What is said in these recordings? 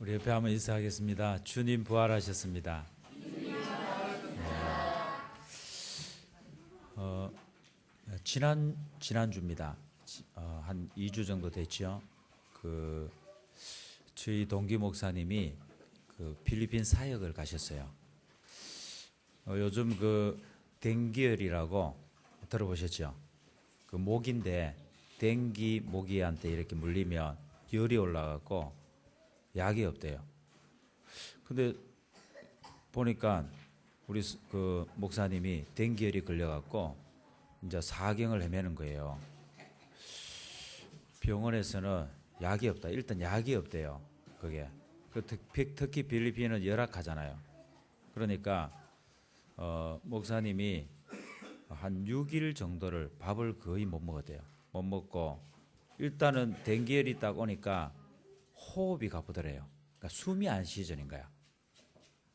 우리 옆에 한번 인사하겠습니다. 주님 부활하셨습니다. 네. 어, 지난 지난 주입니다. 어, 한 2주 정도 됐죠. 그 저희 동기 목사님이 그 필리핀 사역을 가셨어요. 어, 요즘 그 댕기열이라고 들어보셨죠? 그 목인데 댕기 모기한테 이렇게 물리면 열이 올라가고 약이 없대요. 근데 보니까 우리 스- 그 목사님이 댕기열이 걸려갖고 이제 사경을 헤매는 거예요. 병원에서는 약이 없다. 일단 약이 없대요. 그게. 그 특히 필리핀은 열악하잖아요. 그러니까 어, 목사님이 한 6일 정도를 밥을 거의 못 먹었대요. 못 먹고 일단은 댕기열이 딱 오니까 호흡이 가쁘더래요. 그러니까 숨이 안 쉬어지는 거야.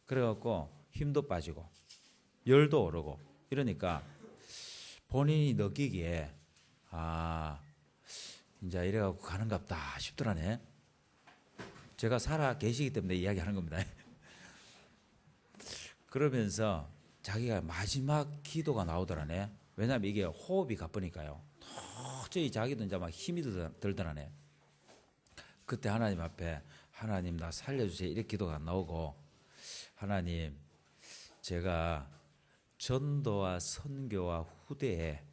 그래갖고 힘도 빠지고 열도 오르고 이러니까 본인이 느끼기에 아 이제 이래갖고 가는갑다 싶더라네. 제가 살아 계시기 때문에 이야기하는 겁니다. 그러면서 자기가 마지막 기도가 나오더라네. 왜냐하면 이게 호흡이 가쁘니까요. 도저히 자기도 이제 막 힘이 들- 들더라네. 그때 하나님 앞에 하나님 나 살려주세요 이렇게 기도가 나오고 하나님 제가 전도와 선교와 후대에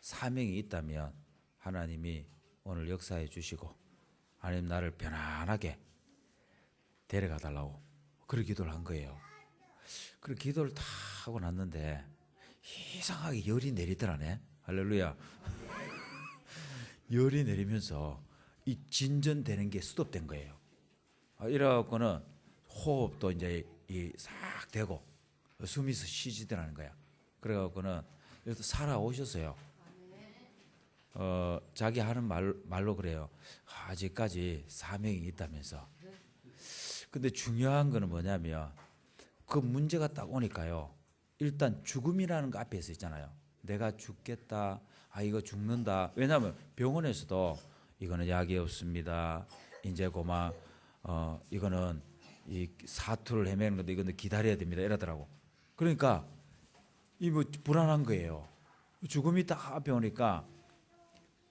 사명이 있다면 하나님이 오늘 역사해 주시고 하나님 나를 편안하게 데려가 달라고 그런 기도를 한 거예요. 그 기도를 다 하고 났는데 이상하게 열이 내리더라네. 할렐루야. 열이 내리면서 이 진전되는 게 스톱된 거예요. 아, 이래갖고는 호흡도 이제 이싹 되고 숨이 쉬지더라는 거야. 그래갖고는 여기서 살아오셨어요. 어, 자기 하는 말, 말로 그래요. 아직까지 사명이 있다면서. 근데 중요한 거는 뭐냐면 그 문제가 딱 오니까요. 일단 죽음이라는 거 앞에 서 있잖아요. 내가 죽겠다. 아 이거 죽는다. 왜냐하면 병원에서도 이거는 약이 없습니다. 이제 고마 어 이거는 이 사투를 헤매는 건데 이거는 기다려야 됩니다. 이러더라고. 그러니까 이 뭐 불안한 거예요. 죽음이 딱 앞에 오니까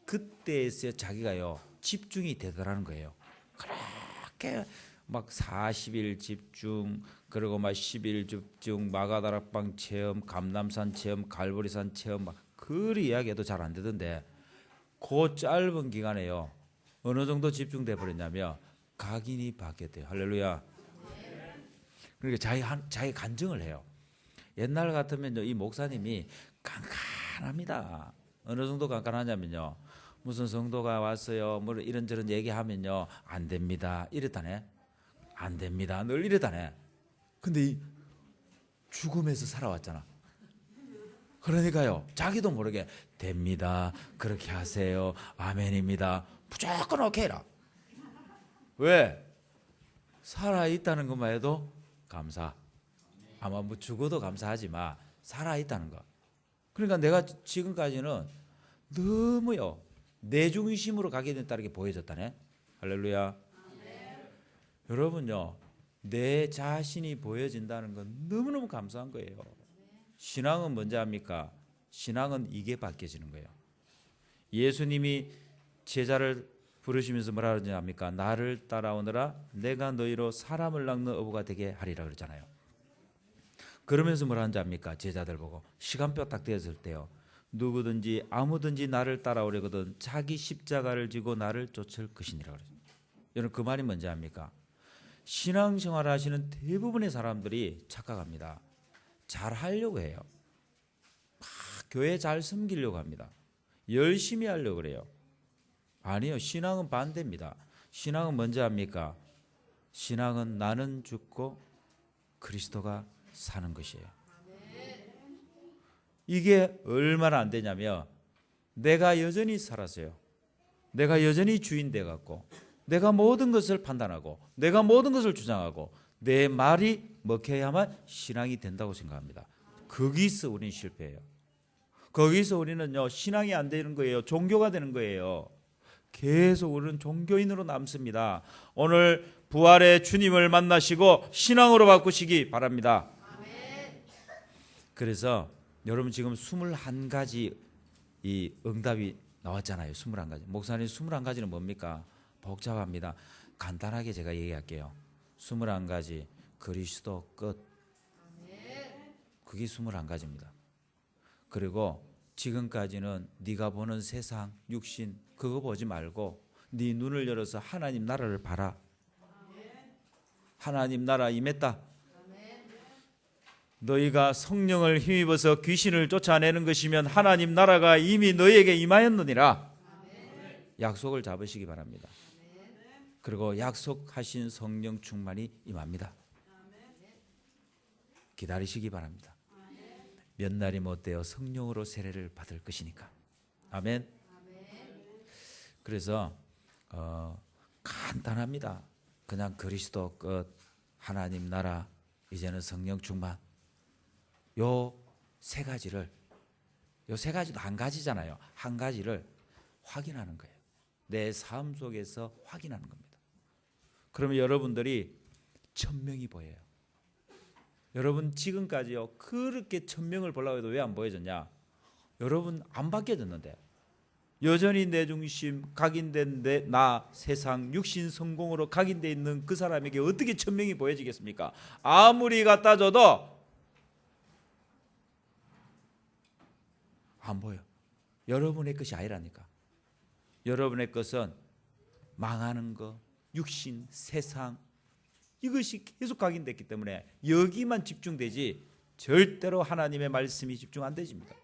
그때에서 자기가요 집중이 되더라는 거예요. 그렇게 막 40일 집중 그리고 막 10일 집중 마가다락방 체험 감남산 체험 갈보리산 체험 막 그리 이야기해도 잘 안 되던데 그 짧은 기간에요. 어느 정도 집중돼 버렸냐면 각인이 바뀌었대요. 할렐루야. 그러니까 자기 한, 자기 간증을 해요. 옛날 같으면요 이 목사님이 깐깐합니다. 어느 정도 깐깐하냐면요. 무슨 성도가 왔어요. 뭐 이런저런 얘기하면요. 안 됩니다. 이랬다네. 안 됩니다. 늘 이러다네. 근데 이 죽음에서 살아왔잖아. 그러니까요. 자기도 모르게 됩니다. 그렇게 하세요. 아멘입니다. 무조건 오케이라. 왜? 살아 있다는 것만 해도 감사. 아마 뭐 죽어도 감사하지만 살아 있다는 거. 그러니까 내가 지금까지는 너무요 내 중심으로 가게 됐다는 게 보여졌다네. 할렐루야. 여러분요, 내 자신이 보여진다는 건 너무너무 감사한 거예요. 신앙은 뭔지 압니까? 신앙은 이게 바뀌어지는 거예요. 예수님이 제자를 부르시면서 뭐라 그러지 압니까? 나를 따라오너라 내가 너희로 사람을 낚는 어부가 되게 하리라 그러잖아요. 그러면서 뭐라 하는지 압니까? 제자들 보고 시간표 딱 되었을 때요. 누구든지 아무든지 나를 따라오려거든 자기 십자가를 지고 나를 쫓을 것이니라 그러죠. 여러분 그 말이 뭔지 압니까? 신앙생활 하시는 대부분의 사람들이 착각합니다. 잘 하려고 해요. 막 교회 잘 섬기려고 합니다. 열심히 하려고 그래요. 아니요. 신앙은 반대입니다. 신앙은 뭔지 압니까? 신앙은 나는 죽고 그리스도가 사는 것이에요. 이게 얼마나 안 되냐면 내가 여전히 살았어요. 내가 여전히 주인 돼 갖고 내가 모든 것을 판단하고 내가 모든 것을 주장하고 내 말이 먹혀야만 신앙이 된다고 생각합니다. 거기서 우리는 실패해요. 거기서 우리는요 신앙이 안 되는 거예요. 종교가 되는 거예요. 계속 우리는 종교인으로 남습니다. 오늘 부활의 주님을 만나시고 신앙으로 바꾸시기 바랍니다. 그래서 여러분 지금 21가지 이 응답이 나왔잖아요. 21가지. 목사님 21가지는 뭡니까? 복잡합니다. 간단하게 제가 얘기할게요. 21가지 그리스도 끝. 그게 21가지입니다. 그리고 지금까지는 네가 보는 세상, 육신 그거 보지 말고 네 눈을 열어서 하나님 나라를 봐라. 하나님 나라 임했다. 너희가 성령을 힘입어서 귀신을 쫓아내는 것이면 하나님 나라가 이미 너희에게 임하였느니라. 약속을 잡으시기 바랍니다. 그리고 약속하신 성령 충만이 임합니다. 기다리시기 바랍니다. 몇 날이 못 되어 성령으로 세례를 받을 것이니까. 아멘. 그래서 어, 간단합니다. 그냥 그리스도 끝 하나님 나라 이제는 성령 충만 요 세 가지를 요 세 가지도 한 가지잖아요. 한 가지를 확인하는 거예요. 내 삶 속에서 확인하는 겁니다. 그러면 여러분들이 천명이 보여요. 여러분 지금까지요 그렇게 천명을 보려고 해도 왜 안 보여졌냐? 여러분 안 바뀌어졌는데 여전히 내 중심 각인된 내 나 세상 육신 성공으로 각인돼 있는 그 사람에게 어떻게 천명이 보여지겠습니까? 아무리 갖다 줘도 안 보여. 여러분의 것이 아니라니까. 여러분의 것은 망하는 거, 육신, 세상 이것이 계속 각인됐기 때문에 여기만 집중되지 절대로 하나님의 말씀이 집중 안 되집니다.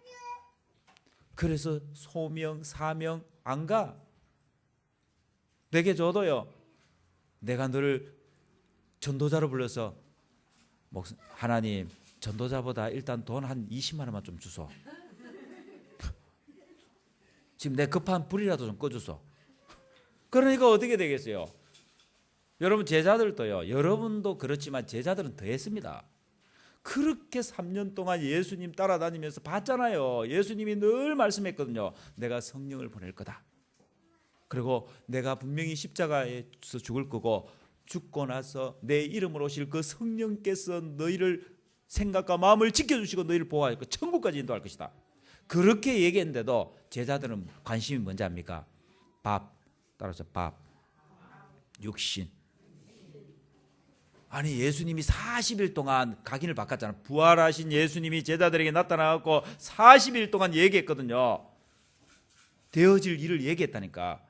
그래서 소명, 사명 안 가. 내게 줘도요. 내가 너를 전도자로 불러서 목 하나님 전도자보다 일단 돈 한 20만 원만 좀 주소. 지금 내 급한 불이라도 좀 꺼주소. 그러니까 어떻게 되겠어요? 여러분 제자들도요. 여러분도 그렇지만 제자들은 더 했습니다. 그렇게 3년 동안 예수님 따라다니면서 봤잖아요. 예수님이 늘 말씀했거든요. 내가 성령을 보낼 거다. 그리고 내가 분명히 십자가에서 죽을 거고 죽고 나서 내 이름으로 오실 그 성령께서 너희를 생각과 마음을 지켜주시고 너희를 보호할 거 천국까지 인도할 것이다. 그렇게 얘기했는데도 제자들은 관심이 뭔지 압니까? 밥 따라서 밥 육신 아니 예수님이 40일 동안 각인을 바꿨잖아. 부활하신 예수님이 제자들에게 나타나갖고 40일 동안 얘기했거든요. 되어질 일을 얘기했다니까.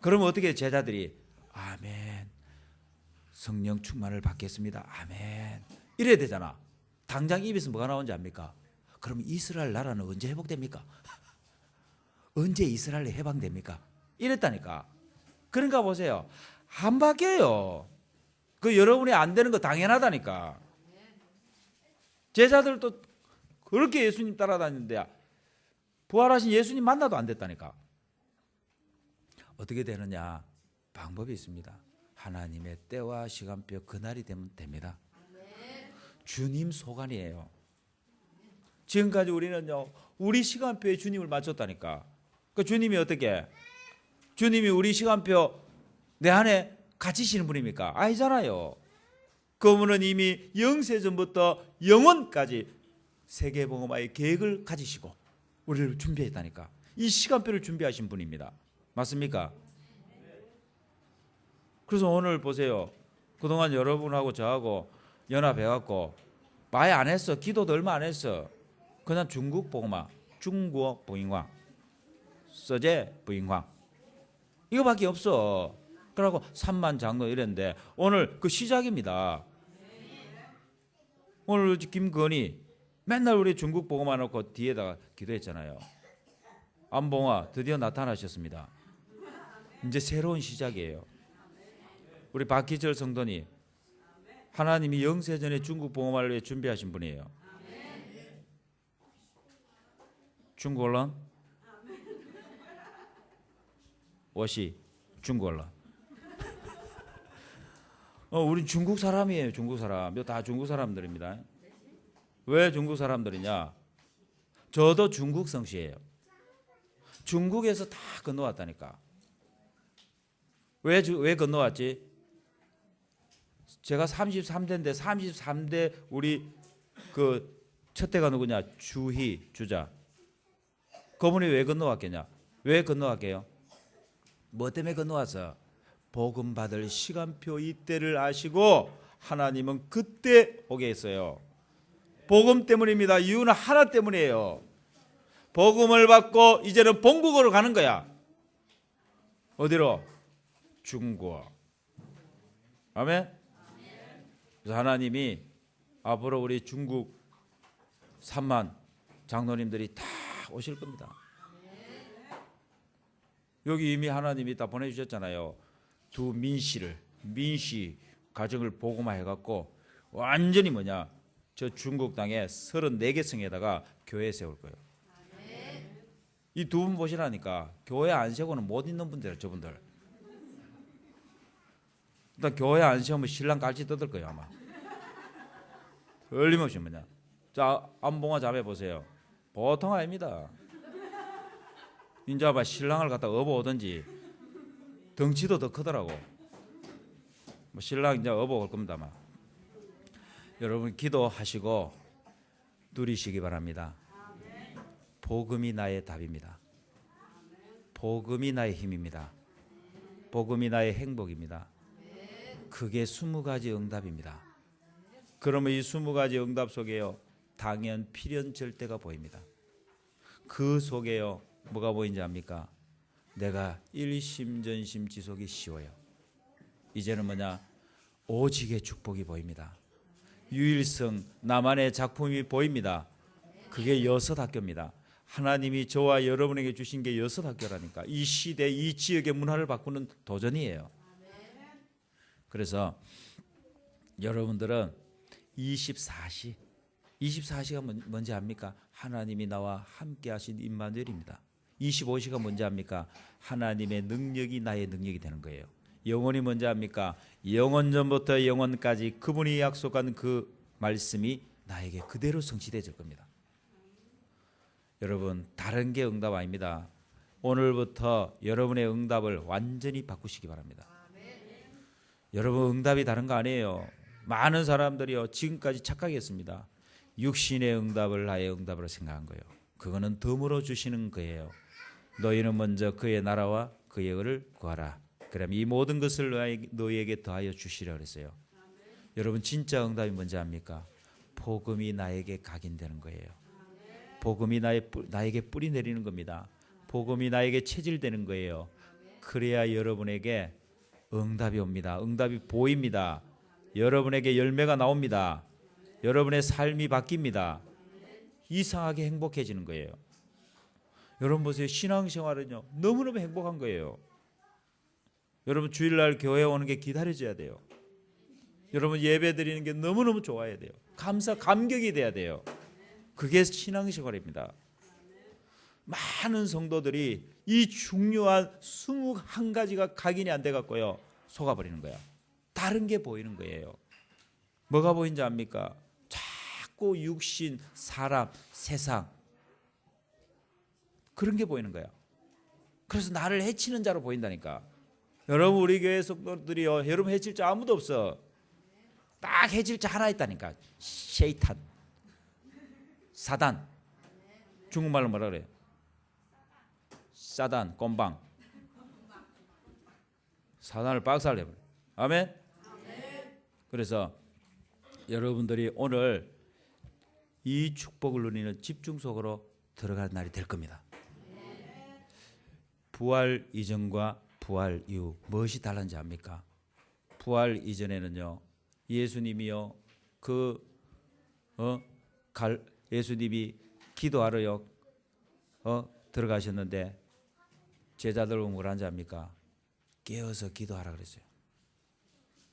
그러면 어떻게 제자들이 아멘. 성령 충만을 받겠습니다. 아멘. 이래야 되잖아. 당장 입에서 뭐가 나오는지 압니까? 그럼 이스라엘 나라는 언제 회복됩니까? 언제 이스라엘이 해방됩니까? 이랬다니까. 그러니까 보세요. 안 바뀌어요. 그 여러분이 안 되는 거 당연하다니까. 제자들도 그렇게 예수님 따라다니는데 부활하신 예수님 만나도 안 됐다니까. 어떻게 되느냐? 방법이 있습니다. 하나님의 때와 시간표 그날이 되면 됩니다. 주님 소관이에요. 지금까지 우리는요, 우리 시간표에 주님을 맞췄다니까. 그 주님이 어떻게? 주님이 우리 시간표 내 안에 갇히시는 분입니까? 아니잖아요. 그분은 이미 영세전부터 영원까지 세계복음화의 계획을 가지시고 우리를 준비했다니까. 이 시간표를 준비하신 분입니다. 맞습니까? 그래서 오늘 보세요. 그동안 여러분하고 저하고 연합해갖고 많이 안 했어. 기도도 얼마 안 했어. 그냥 중국 복음화, 중국 복음화, 서재 부인화 이거밖에 없어. 그러고 3만 장로 이랬는데 오늘 그 시작입니다. 오늘 김건희 맨날 우리 중국 보고만 놓고 뒤에다가 기도했잖아요. 안봉아 드디어 나타나셨습니다. 이제 새로운 시작이에요. 우리 박희철 성도님 하나님이 영세전에 중국 봉어말을 위해 준비하신 분이에요. 중국 언론? 我是 중국 언론. 어, 우리 중국 사람이에요. 중국 사람. 다 중국 사람들입니다. 왜 중국 사람들이냐? 저도 중국 성씨예요. 중국에서 다 건너왔다니까. 왜, 주- 왜 건너왔지? 제가 33대인데 33대 우리 그 첫대가 누구냐? 주희 주자. 그분이 왜 건너왔겠냐? 왜 건너왔게요? 뭐 때문에 건너왔어? 복음 받을 시간표 이때를 아시고 하나님은 그때 오게 했어요. 복음 때문입니다. 이유는 하나 때문이에요. 복음을 받고 이제는 본국으로 가는 거야. 어디로? 중국. 아멘. 그래서 하나님이 앞으로 우리 중국 3만 장로님들이 다 오실 겁니다. 여기 이미 하나님이 다 보내주셨잖아요. 두 민씨를 민씨 가정을 복음화 해갖고 완전히 뭐냐 저 중국 땅에 34개 성에다가 교회 세울 거예요. 이 두 분 보시라니까 교회 안 세고는 못 있는 분들 저분들. 일단 교회 안 세우면 신랑 깔치 뜯을 거예요 아마. 틀림없이 뭐냐. 자 안봉아 자매 보세요. 보통 아닙니다. 인자 봐 신랑을 갖다 업어 오든지 덩치도 더 크더라고. 뭐 신랑 이제 업어 올 겁니다 아마. 여러분 기도하시고 누리시기 바랍니다. 복음이 나의 답입니다. 복음이 나의 힘입니다. 복음이 나의 행복입니다. 그게 스무 가지 응답입니다. 그러면 이 스무 가지 응답 속에요 당연 필연 절대가 보입니다. 그 속에요 뭐가 보이는지 압니까? 내가 일심전심 지속이 쉬워요. 이제는 뭐냐 오직의 축복이 보입니다. 유일성 나만의 작품이 보입니다. 그게 여섯 학교입니다. 하나님이 저와 여러분에게 주신 게 여섯 학교라니까. 이 시대, 이 지역의 문화를 바꾸는 도전이에요. 그래서 여러분들은 24시, 24시가 뭔- 뭔지 압니까? 하나님이 나와 함께 하신 임마누엘입니다. 25시가 뭔지 압니까? 하나님의 능력이 나의 능력이 되는 거예요. 영원히 뭔지 압니까? 영원 전부터 영원까지 그분이 약속한 그 말씀이 나에게 그대로 성취되질 겁니다. 여러분 다른 게 응답 아닙니다. 오늘부터 여러분의 응답을 완전히 바꾸시기 바랍니다. 여러분 응답이 다른 거 아니에요. 많은 사람들이요 지금까지 착각했습니다. 육신의 응답을 나의 응답으로 생각한 거예요. 그거는 덤으로 주시는 거예요. 너희는 먼저 그의 나라와 그의 의를 구하라. 그럼 이 모든 것을 너희- 너희에게 더하여 주시려 그랬어요. 여러분 진짜 응답이 뭔지 압니까? 복음이 나에게 각인되는 거예요. 복음이 나의 뿌- 나에게 뿌리 내리는 겁니다. 복음이 나에게 체질되는 거예요. 그래야 여러분에게 응답이 옵니다. 응답이 보입니다. 여러분에게 열매가 나옵니다. 여러분의 삶이 바뀝니다. 이상하게 행복해지는 거예요. 여러분 보세요. 신앙생활은요. 너무너무 행복한 거예요. 여러분 주일날 교회 오는 게 기다려져야 돼요. 여러분 예배 드리는 게 너무너무 좋아야 돼요. 감사 감격이 돼야 돼요. 그게 신앙생활입니다. 많은 성도들이 이 중요한 21가지가 각인이 안 돼 갖고요. 속아 버리는 거야. 다른 게 보이는 거예요. 뭐가 보이는지 압니까? 자꾸 육신, 사람, 세상 그런 게 보이는 거야. 그래서 나를 해치는 자로 보인다니까. 여러분 우리 교회 성도들이요. 여러분 해칠 자 아무도 없어. 딱 해칠 자 하나 있다니까. 쉐이탄. 사단. 중국말로 뭐라 그래요? 사단, 꼼방. 사단을 박살내 버려. 아멘. 그래서 여러분들이 오늘 이 축복을 누리는 집중 속으로 들어갈 날이 될 겁니다. 부활 이전과 부활 이후 무엇이 달랐는지 압니까? 부활 이전에는요 예수님이요 그 어, 갈, 예수님이 기도하러요 어, 들어가셨는데 제자들 보면 뭐라는지 압니까? 깨어서 기도하라 그랬어요.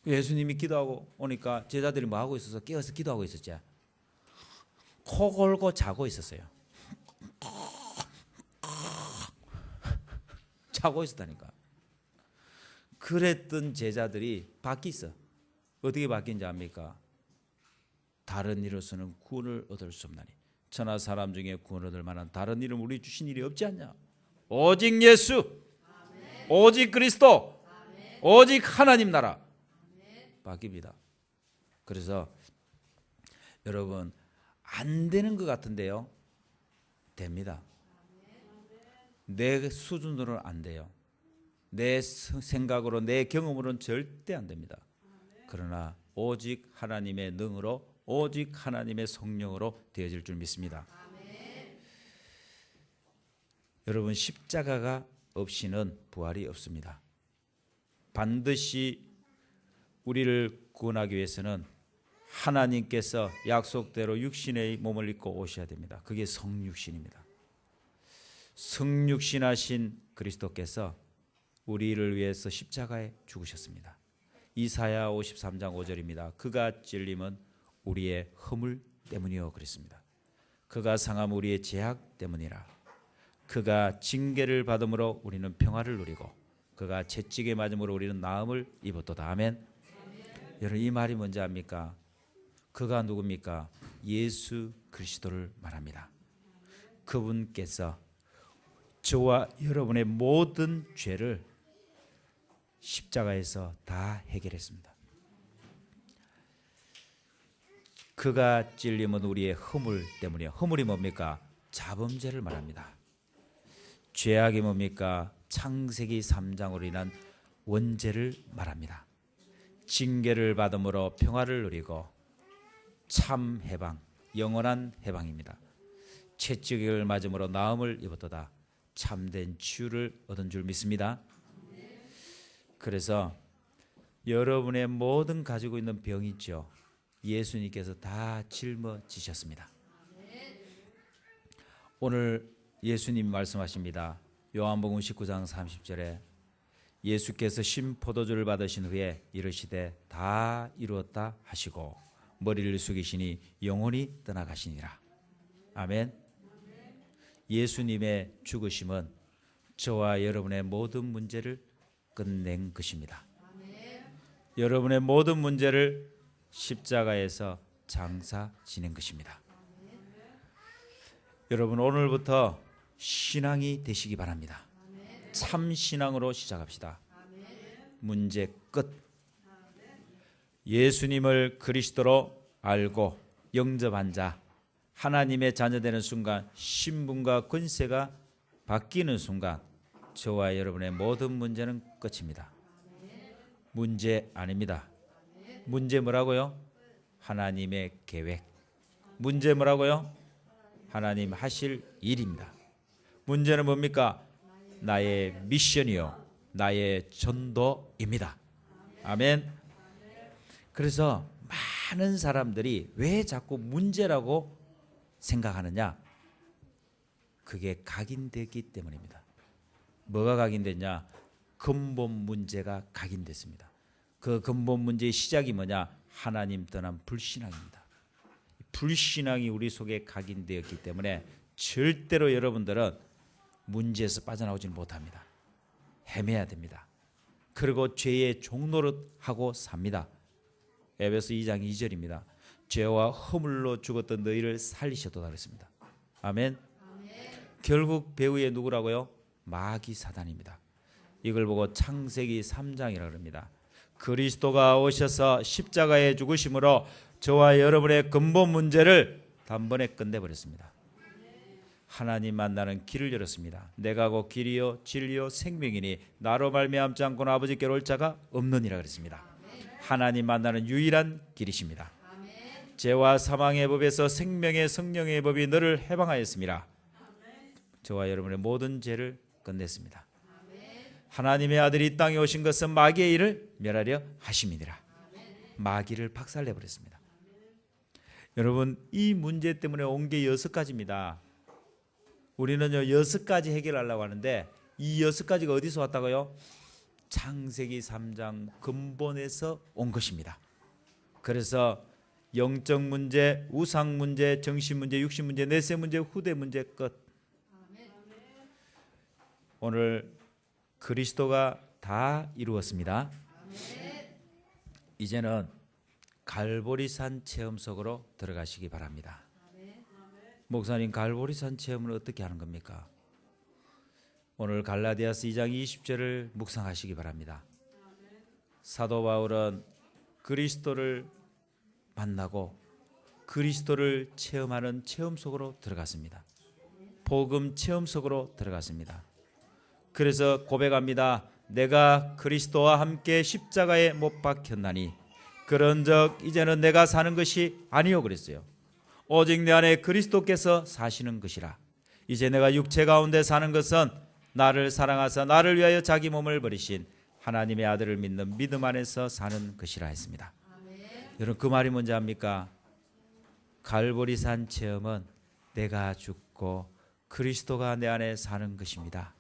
예수님이 기도하고 오니까 제자들이 뭐 하고 있어서 깨어서 기도하고 있었지. 코 골고 자고 있었어요. 자고 있었다니까. 그랬던 제자들이 바뀌었어. 어떻게 바뀐지 압니까? 다른 이로서는 구원을 얻을 수 없나니 천하 사람 중에 구원 얻을 만한 다른 이름 우리 주신 일이 없지 않냐? 오직 예수, 오직 그리스도, 오직 하나님 나라 바뀝니다. 그래서 여러분 안 되는 것 같은데요. 됩니다. 내 수준으로는 안 돼요. 내 스- 생각으로 내 경험으로는 절대 안 됩니다. 그러나 오직 하나님의 능으로 오직 하나님의 성령으로 되어질 줄 믿습니다. 여러분 십자가가 없이는 부활이 없습니다. 반드시 우리를 구원하기 위해서는 하나님께서 약속대로 육신의 몸을 입고 오셔야 됩니다. 그게 성육신입니다. 성육신하신 그리스도께서 우리를 위해서 십자가에 죽으셨습니다. 이사야 53장 5절입니다. 그가 찔림은 우리의 허물 때문이요 그랬습니다. 그가 상함 우리의 제약 때문이라. 그가 징계를 받음으로 우리는 평화를 누리고 그가 채찍에 맞음으로 우리는 나음을 입었도다. 아멘. 여러분 이 말이 뭔지 압니까? 그가 누굽니까? 예수 그리스도를 말합니다. 그분께서 저와 여러분의 모든 죄를 십자가에서 다 해결했습니다. 그가 찔림은 우리의 허물 때문이요. 허물이 뭡니까? 자범죄를 말합니다. 죄악이 뭡니까? 창세기 3장으로 인한 원죄를 말합니다. 징계를 받음으로 평화를 누리고 참 해방, 영원한 해방입니다. 채찍을 맞음으로 나음을 입었도다. 참된 치유를 얻은 줄 믿습니다. 그래서 여러분의 모든 가지고 있는 병 있죠. 예수님께서 다 짊어지셨습니다. 오늘 예수님 말씀하십니다. 요한복음 19장 30절에 예수께서 신 포도주를 받으신 후에 이르시되 다 이루었다 하시고 머리를 숙이시니 영혼이 떠나가시니라. 아멘. 예수님의 죽으심은 저와 여러분의 모든 문제를 끝낸 것입니다. 여러분의 모든 문제를 십자가에서 장사 지낸 것입니다. 여러분 오늘부터 신앙이 되시기 바랍니다. 참 신앙으로 시작합시다. 문제 끝. 예수님을 그리스도로 알고 영접한 자 하나님의 자녀되는 순간 신분과 권세가 바뀌는 순간 저와 여러분의 모든 문제는 끝입니다. 문제 아닙니다. 문제 뭐라고요? 하나님의 계획. 문제 뭐라고요? 하나님 하실 일입니다. 문제는 뭡니까? 나의 미션이요. 나의 전도입니다. 아멘. 그래서 많은 사람들이 왜 자꾸 문제라고 생각하느냐? 그게 각인되기 때문입니다. 뭐가 각인됐냐? 근본 문제가 각인됐습니다. 그 근본 문제의 시작이 뭐냐? 하나님 떠난 불신앙입니다. 불신앙이 우리 속에 각인되었기 때문에 절대로 여러분들은 문제에서 빠져나오지는 못합니다. 헤매야 됩니다. 그리고 죄의 종노릇하고 삽니다. 에베소 2장 2절입니다. 죄와 허물로 죽었던 너희를 살리셨도다 그랬습니다. 아멘. 결국 배우의 누구라고요? 마귀 사단입니다. 이걸 보고 창세기 3장이라 그럽니다. 그리스도가 오셔서 십자가에 죽으심으로 저와 여러분의 근본 문제를 단번에 끝내버렸습니다. 하나님 만나는 길을 열었습니다. 내가 곧 길이요 진리요 생명이니 나로 말미암지 않고는 아버지께로 올 자가 없느니라 그랬습니다. 하나님 만나는 유일한 길이십니다. 죄와 사망의 법에서 생명의 성령의 법이 너를 해방하였습니다. 저와 여러분의 모든 죄를 끝냈습니다. 하나님의 아들이 이 땅에 오신 것은 마귀의 일을 멸하려 하심이니라. 마귀를 박살내 버렸습니다. 여러분 이 문제 때문에 온 게 여섯 가지입니다. 우리는요 여섯 가지 해결하려고 하는데 이 여섯 가지가 어디서 왔다고요? 창세기 3장 근본에서 온 것입니다. 그래서 영적 문제, 우상 문제, 정신 문제, 육신 문제, 내세 문제, 후대 문제 끝. 오늘 그리스도가 다 이루었습니다. 이제는 갈보리산 체험 속으로 들어가시기 바랍니다. 목사님 갈보리산 체험을 어떻게 하는 겁니까? 오늘 갈라디아스 2장 20절을 묵상하시기 바랍니다. 사도 바울은 그리스도를 만나고 그리스도를 체험하는 체험 속으로 들어갔습니다. 복음 체험 속으로 들어갔습니다. 그래서 고백합니다. 내가 그리스도와 함께 십자가에 못 박혔나니 그런적 이제는 내가 사는 것이 아니요 그랬어요. 오직 내 안에 그리스도께서 사시는 것이라. 이제 내가 육체 가운데 사는 것은 나를 사랑하사 나를 위하여 자기 몸을 버리신 하나님의 아들을 믿는 믿음 안에서 사는 것이라 했습니다. 여러분 그 말이 뭔지 압니까? 갈보리산 체험은 내가 죽고 그리스도가 내 안에 사는 것입니다.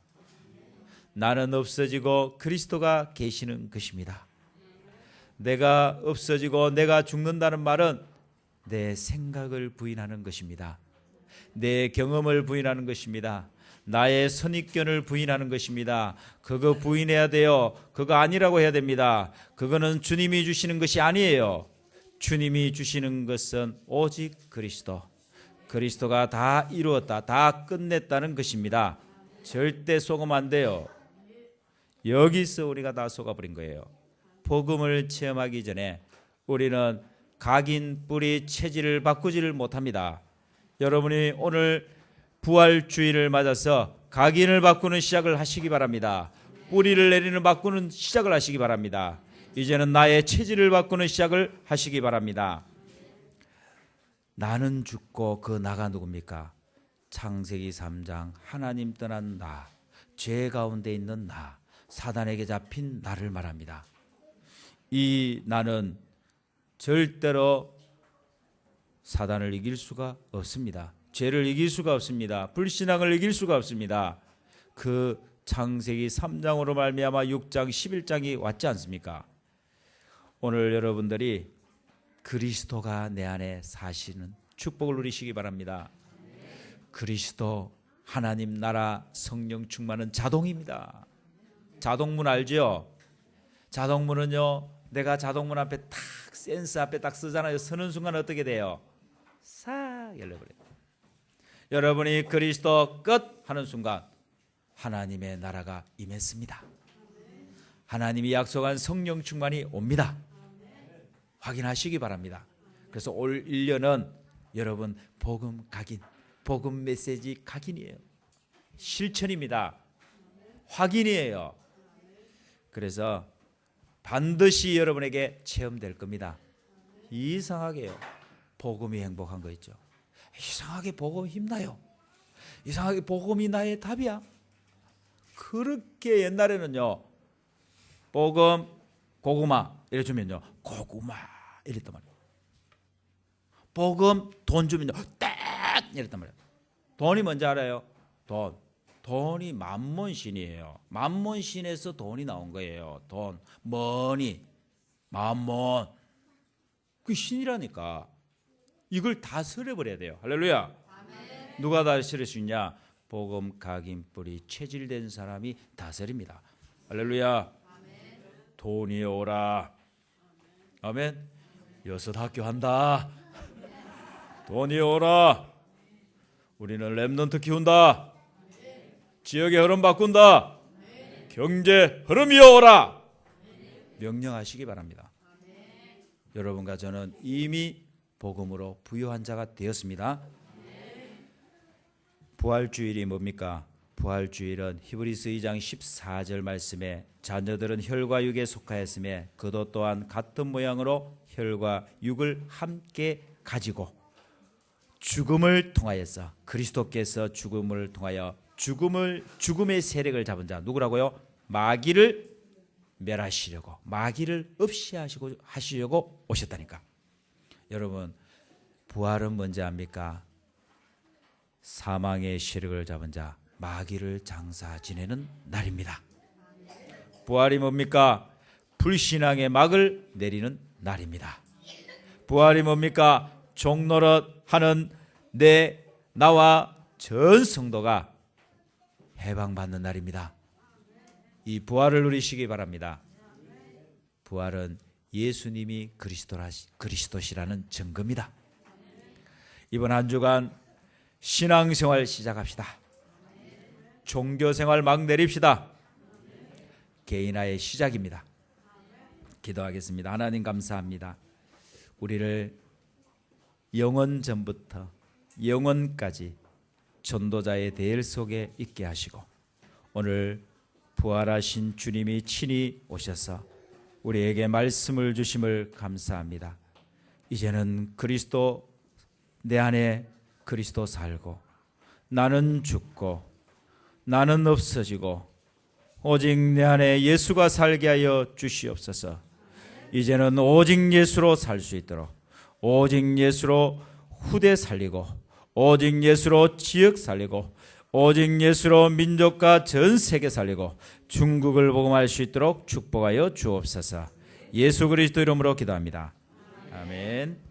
나는 없어지고 그리스도가 계시는 것입니다. 내가 없어지고 내가 죽는다는 말은 내 생각을 부인하는 것입니다. 내 경험을 부인하는 것입니다. 나의 선입견을 부인하는 것입니다. 그거 부인해야 돼요. 그거 아니라고 해야 됩니다. 그거는 주님이 주시는 것이 아니에요. 주님이 주시는 것은 오직 그리스도. 그리스도가 다 이루었다. 다 끝냈다는 것입니다. 절대 속으면 안 돼요. 여기서 우리가 다 속아버린 거예요. 복음을 체험하기 전에 우리는 각인 뿌리 체질을 바꾸지를 못합니다. 여러분이 오늘 부활주의를 맞아서 각인을 바꾸는 시작을 하시기 바랍니다. 뿌리를 내리는 바꾸는 시작을 하시기 바랍니다. 이제는 나의 체질을 바꾸는 시작을 하시기 바랍니다. 나는 죽고 그 나가 누굽니까? 창세기 3장 하나님 떠난 나, 죄 가운데 있는 나, 사단에게 잡힌 나를 말합니다. 이 나는 절대로 사단을 이길 수가 없습니다. 죄를 이길 수가 없습니다. 불신앙을 이길 수가 없습니다. 그 창세기 3장으로 말미암아 6장 11장이 왔지 않습니까? 오늘 여러분들이 그리스도가 내 안에 사시는 축복을 누리시기 바랍니다. 그리스도 하나님 나라 성령 충만은 자동입니다. 자동문 알죠? 자동문은요. 내가 자동문 앞에 탁 센스 앞에 딱 쓰잖아요. 서는 순간 어떻게 돼요? 싹 열려버려요. 여러분이 그리스도 끝 하는 순간 하나님의 나라가 임했습니다. 하나님이 약속한 성령 충만이 옵니다. 확인하시기 바랍니다. 그래서 올 1년은 여러분 복음 각인, 복음 메시지 각인이에요. 실천입니다. 확인이에요. 그래서 반드시 여러분에게 체험될 겁니다. 이상하게요. 복음이 행복한 거 있죠. 이상하게 복음 힘나요. 이상하게 복음이 나의 답이야. 그렇게 옛날에는요. 복음 고구마 이래 주면요. 고구마 이랬단 말이에요. 복음 돈 주면요. 딱 이랬단 말이에요. 돈이 뭔지 알아요? 돈. 돈이 만몬신이에요. 만몬신에서 돈이 나온 거예요. 돈, 머니, 만몬. 그 신이라니까. 이걸 다 설해버려야 돼요. 할렐루야. 누가 다 설할 수 있냐? 복음 각인 뿌리 체질된 사람이 다스립니다. 할렐루야. 돈이 오라. 아멘. 여섯 학교 한다. 돈이 오라. 우리는 랩넌트 키운다. 지역의 흐름 바꾼다. 경제 흐름이 오라. 명령하시기 바랍니다. 여러분과 저는 이미 복음으로 부유한 자가 되었습니다. 부활주일이 뭡니까? 부활주일은 히브리스 2장 14절 말씀에 자녀들은 혈과 육에 속하였음에 그도 또한 같은 모양으로 혈과 육을 함께 가지고 죽음을 통하여서 그리스도께서 죽음을 통하여 죽음을 죽음의 세력을 잡은 자 누구라고요? 마귀를 멸하시려고 마귀를 없이 하시고 하시려고 오셨다니까. 여러분 부활은 뭔지 압니까? 사망의 세력을 잡은 자 마귀를 장사 지내는 날입니다. 부활이 뭡니까? 불신앙의 막을 내리는 날입니다. 부활이 뭡니까? 종노릇 하는 내 나와 전 성도가 해방받는 날입니다. 이 부활을 누리시기 바랍니다. 부활은 예수님이 그리스도시라는 증거입니다. 이번 한 주간 신앙생활 시작합시다. 종교 생활 막 내립시다. 개인화의 시작입니다. 기도하겠습니다. 하나님 감사합니다. 우리를 영원 전부터 영원까지 전도자의 대열 속에 있게 하시고 오늘 부활하신 주님이 친히 오셔서 우리에게 말씀을 주심을 감사합니다. 이제는 그리스도 내 안에 그리스도 살고 나는 죽고 나는 없어지고 오직 내 안에 예수가 살게 하여 주시옵소서. 이제는 오직 예수로 살 수 있도록 오직 예수로 후대 살리고 오직 예수로 지역 살리고 오직 예수로 민족과 전 세계 살리고 중국을 복음할 수 있도록 축복하여 주옵소서. 예수 그리스도 이름으로 기도합니다. 아멘.